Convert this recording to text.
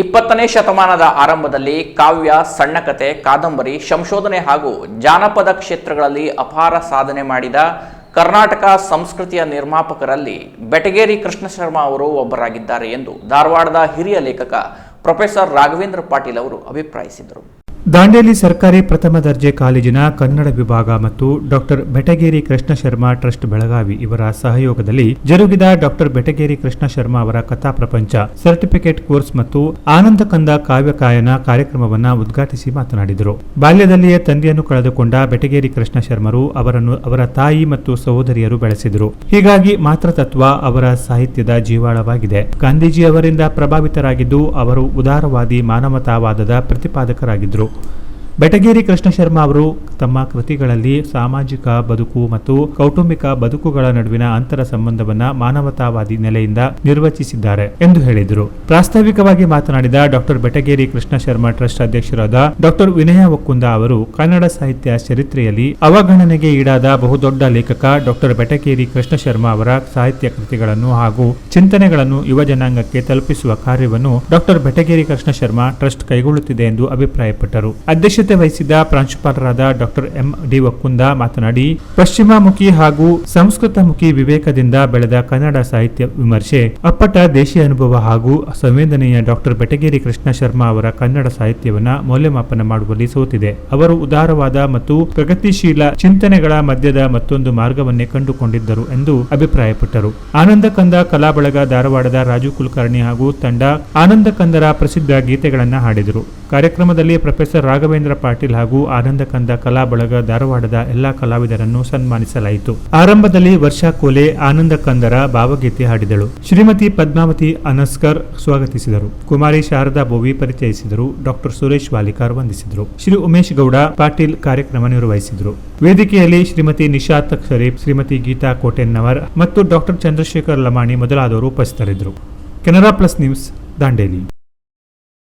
ಇಪ್ಪತ್ತನೇ ಶತಮಾನದ ಆರಂಭದಲ್ಲಿ ಕಾವ್ಯ ಸಣ್ಣ ಕತೆ ಕಾದಂಬರಿ, ಸಂಶೋಧನೆ ಹಾಗೂ ಜಾನಪದ ಕ್ಷೇತ್ರಗಳಲ್ಲಿ ಅಪಾರ ಸಾಧನೆ ಮಾಡಿದ ಕರ್ನಾಟಕ ಸಂಸ್ಕೃತಿಯ ನಿರ್ಮಾಪಕರಲ್ಲಿ ಬೆಟಗೇರಿ ಕೃಷ್ಣ ಶರ್ಮಾ ಅವರು ಒಬ್ಬರಾಗಿದ್ದಾರೆ ಎಂದು ಧಾರವಾಡದ ಹಿರಿಯ ಲೇಖಕ ಪ್ರೊಫೆಸರ್ ರಾಘವೇಂದ್ರ ಪಾಟೀಲ್ ಅವರು ಅಭಿಪ್ರಾಯಿಸಿದರು. ದಾಂಡೇಲಿ ಸರ್ಕಾರಿ ಪ್ರಥಮ ದರ್ಜೆ ಕಾಲೇಜಿನ ಕನ್ನಡ ವಿಭಾಗ ಮತ್ತು ಡಾಕ್ಟರ್ ಬೆಟಗೇರಿ ಕೃಷ್ಣ ಶರ್ಮಾ ಟ್ರಸ್ಟ್ ಬೆಳಗಾವಿ ಇವರ ಸಹಯೋಗದಲ್ಲಿ ಜರುಗಿದ ಡಾಕ್ಟರ್ ಬೆಟಗೇರಿ ಕೃಷ್ಣ ಶರ್ಮಾ ಅವರ ಕಥಾ ಪ್ರಪಂಚ, ಸರ್ಟಿಫಿಕೇಟ್ ಕೋರ್ಸ್ ಮತ್ತು ಆನಂದ ಕಂದ ಕಾವ್ಯಕಾಯನ ಕಾರ್ಯಕ್ರಮವನ್ನ ಉದ್ಘಾಟಿಸಿ ಮಾತನಾಡಿದರು. ಬಾಲ್ಯದಲ್ಲಿಯೇ ತಂದೆಯನ್ನು ಕಳೆದುಕೊಂಡ ಬೆಟಗೇರಿ ಕೃಷ್ಣ ಶರ್ಮರು ಅವರನ್ನು ಅವರ ತಾಯಿ ಮತ್ತು ಸಹೋದರಿಯರು ಬೆಳೆಸಿದರು. ಹೀಗಾಗಿ ಮಾತೃತತ್ವ ಅವರ ಸಾಹಿತ್ಯದ ಜೀವಾಳವಾಗಿದೆ. ಗಾಂಧೀಜಿ ಅವರಿಂದ ಪ್ರಭಾವಿತರಾಗಿದ್ದು ಅವರು ಉದಾರವಾದಿ ಮಾನವತಾವಾದದ ಪ್ರತಿಪಾದಕರಾಗಿದ್ದರು. ಬೆಟಗೇರಿ ಕೃಷ್ಣ ಶರ್ಮಾ ಅವರು ತಮ್ಮ ಕೃತಿಗಳಲ್ಲಿ ಸಾಮಾಜಿಕ ಬದುಕು ಮತ್ತು ಕೌಟುಂಬಿಕ ಬದುಕುಗಳ ನಡುವಿನ ಅಂತರ ಸಂಬಂಧವನ್ನ ಮಾನವತಾವಾದಿ ನೆಲೆಯಿಂದ ನಿರ್ವಚಿಸಿದ್ದಾರೆ ಎಂದು ಹೇಳಿದರು. ಪ್ರಾಸ್ತಾವಿಕವಾಗಿ ಮಾತನಾಡಿದ ಡಾಕ್ಟರ್ ಬೆಟಗೇರಿ ಕೃಷ್ಣ ಶರ್ಮಾ ಟ್ರಸ್ಟ್ ಅಧ್ಯಕ್ಷರಾದ ಡಾಕ್ಟರ್ ವಿನಯ ಒಕ್ಕುಂದ ಅವರು, ಕನ್ನಡ ಸಾಹಿತ್ಯ ಚರಿತ್ರೆಯಲ್ಲಿ ಅವಗಣನೆಗೆ ಈಡಾದ ಬಹುದೊಡ್ಡ ಲೇಖಕ ಡಾಕ್ಟರ್ ಬೆಟಗೇರಿ ಕೃಷ್ಣ ಶರ್ಮಾ ಅವರ ಸಾಹಿತ್ಯ ಕೃತಿಗಳನ್ನು ಹಾಗೂ ಚಿಂತನೆಗಳನ್ನು ಯುವ ಜನಾಂಗಕ್ಕೆ ತಲುಪಿಸುವ ಕಾರ್ಯವನ್ನು ಡಾಕ್ಟರ್ ಬೆಟಗೇರಿ ಕೃಷ್ಣ ಶರ್ಮಾ ಟ್ರಸ್ಟ್ ಕೈಗೊಳ್ಳುತ್ತಿದೆ ಎಂದು ಅಭಿಪ್ರಾಯಪಟ್ಟರು. ಅಧ್ಯಕ್ಷತೆ ವಹಿಸಿದ್ದ ಪ್ರಾಂಶುಪಾಲರಾದ ಡಾಕ್ಟರ್ ಎಂ ಡಿ ಒಕ್ಕುಂದ ಮಾತನಾಡಿ, ಪಶ್ಚಿಮಮುಖಿ ಹಾಗೂ ಸಂಸ್ಕೃತಮುಖಿ ವಿವೇಕದಿಂದ ಬೆಳೆದ ಕನ್ನಡ ಸಾಹಿತ್ಯ ವಿಮರ್ಶೆ, ಅಪ್ಪಟ ದೇಶೀಯ ಅನುಭವ ಹಾಗೂ ಸಂವೇದನೆಯ ಡಾಕ್ಟರ್ ಬೆಟಗೇರಿ ಕೃಷ್ಣ ಶರ್ಮಾ ಅವರ ಕನ್ನಡ ಸಾಹಿತ್ಯವನ್ನು ಮೌಲ್ಯಮಾಪನ ಮಾಡುವಲ್ಲಿ ಸೋತಿದೆ. ಅವರು ಉದಾರವಾದ ಮತ್ತು ಪ್ರಗತಿಶೀಲ ಚಿಂತನೆಗಳ ಮಧ್ಯದ ಮತ್ತೊಂದು ಮಾರ್ಗವನ್ನೇ ಕಂಡುಕೊಂಡಿದ್ದರು ಎಂದು ಅಭಿಪ್ರಾಯಪಟ್ಟರು. ಆನಂದ ಕಂದ ಕಲಾ ಧಾರವಾಡದ ರಾಜು ಕುಲಕರ್ಣಿ ಹಾಗೂ ತಂಡ ಆನಂದ ಕಂದರ ಪ್ರಸಿದ್ಧ ಗೀತೆಗಳನ್ನು ಹಾಡಿದರು. ಕಾರ್ಯಕ್ರಮದಲ್ಲಿ ಪ್ರೊಫೆಸರ್ ರಾಘವೇಂದ್ರ ಪಾಟೀಲ್ ಹಾಗೂ ಆನಂದ ಕಂದ ಕಲಾ ಬಳಗ ಧಾರವಾಡದ ಎಲ್ಲಾ ಕಲಾವಿದರನ್ನು ಸನ್ಮಾನಿಸಲಾಯಿತು. ಆರಂಭದಲ್ಲಿ ವರ್ಷಾ ಕೋಲೆ ಆನಂದ ಕಂದರ ಭಾವಗೀತೆ ಹಾಡಿದಳು. ಶ್ರೀಮತಿ ಪದ್ಮಾವತಿ ಅನಸ್ಕರ್ ಸ್ವಾಗತಿಸಿದರು. ಕುಮಾರಿ ಶಾರದಾ ಬೋವಿ ಪರಿಚಯಿಸಿದರು. ಡಾಕ್ಟರ್ ಸುರೇಶ್ ವಾಲಿಕಾರ್ ವಂದಿಸಿದರು. ಶ್ರೀ ಉಮೇಶ್ ಗೌಡ ಪಾಟೀಲ್ ಕಾರ್ಯಕ್ರಮ ನಿರ್ವಹಿಸಿದರು. ವೇದಿಕೆಯಲ್ಲಿ ಶ್ರೀಮತಿ ನಿಶಾತ್ ಶರೀಫ್ ಶ್ರೀಮತಿ ಗೀತಾ ಕೋಟೆನ್ನವರ್ ಮತ್ತು ಡಾಕ್ಟರ್ ಚಂದ್ರಶೇಖರ್ ಲಮಾಣಿ ಮೊದಲಾದವರು ಉಪಸ್ಥಿತರಿದ್ದರು. Canara plus news, Dandeli.